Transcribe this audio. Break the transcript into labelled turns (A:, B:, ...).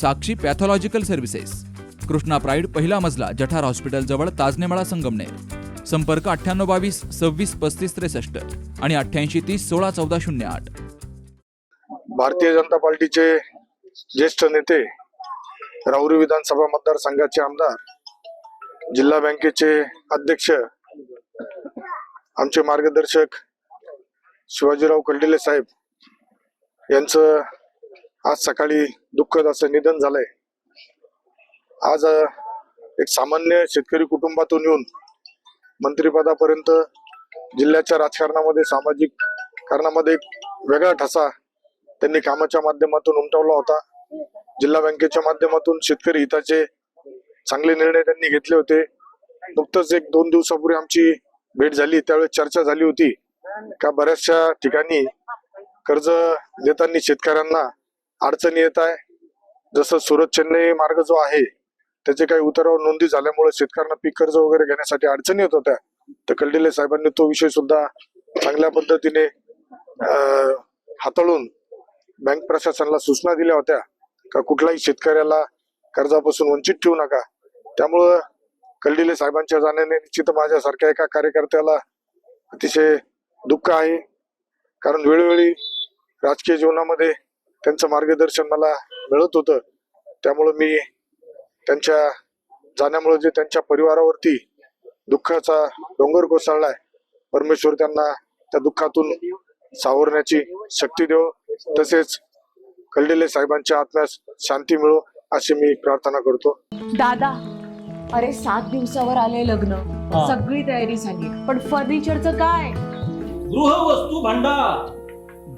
A: Sakshi pathological services. Krishna pride पहिला मजला जठार hospital जवळ ताजनेमाळा संगमनेर. संपर्क अठ्ठ्याण्णव बावीस सव्वीस पस्तीस त्रेसष्ट आणि अठ्ठ्याऐंशी तीस सोळा चौदा शून्य आठ.
B: भारतीय जनता पार्टीचे ज्येष्ठ नेते राहुरी विधानसभा मतदारसंघाचे आमदार जिल्हा बँकेचे अध्यक्ष आमचे मार्गदर्शक शिवाजीराव कलडिले साहेब यांचं आज सकाळी दुःखद असं निधन झालंय. आज एक सामान्य शेतकरी कुटुंबातून येऊन मंत्रिपदापर्यंत जिल्ह्याच्या राजकारणामध्ये सामाजिक कारणामध्ये एक वेगळा ठसा त्यांनी कामाच्या माध्यमातून उमटवला होता. जिल्हा बँकेच्या माध्यमातून शेतकरी हिताचे चांगले निर्णय त्यांनी घेतले होते. नुकतंच एक दोन दिवसापूर्वी आमची भेट झाली त्यावेळेस चर्चा झाली होती. का बऱ्याचशा ठिकाणी कर्ज देताना शेतकऱ्यांना अडचणी येत आहे. जसं सुरत चेन्नई मार्ग जो आहे त्याचे काही उतारावर नोंदी झाल्यामुळे शेतकऱ्यांना पीक कर्ज वगैरे घेण्यासाठी अडचणी येत होत्या. तर कल्डिले साहेबांनी तो विषय सुद्धा चांगल्या पद्धतीने हाताळून बँक प्रशासनाला सूचना दिल्या होत्या का कुठल्याही शेतकऱ्याला कर्जापासून वंचित ठेवू नका. त्यामुळं कल्डिले साहेबांच्या जाण्याने निश्चित माझ्यासारख्या एका कार्यकर्त्याला अतिशय दुःख आहे. कारण वेळोवेळी राजकीय जीवनामध्ये त्यांचं मार्गदर्शन मला मिळत होतं. त्यामुळं मी त्यांच्या जाण्यामुळे जे त्यांच्या परिवारावरती दुःखाचा डोंगर कोसळलाय परमेश्वर त्यांना त्या दुःखातून सावरण्याची शक्ती देव. तसेच कल्डिले साहेबांच्या आत्म्यास शांती मिळो अशी मी प्रार्थना करतो.
C: दादा अरे सात दिवसावर आले लग्न. सगळी तयारी झाली. पण फर्निचरचं काय?
D: गृहवस्तू भांडार.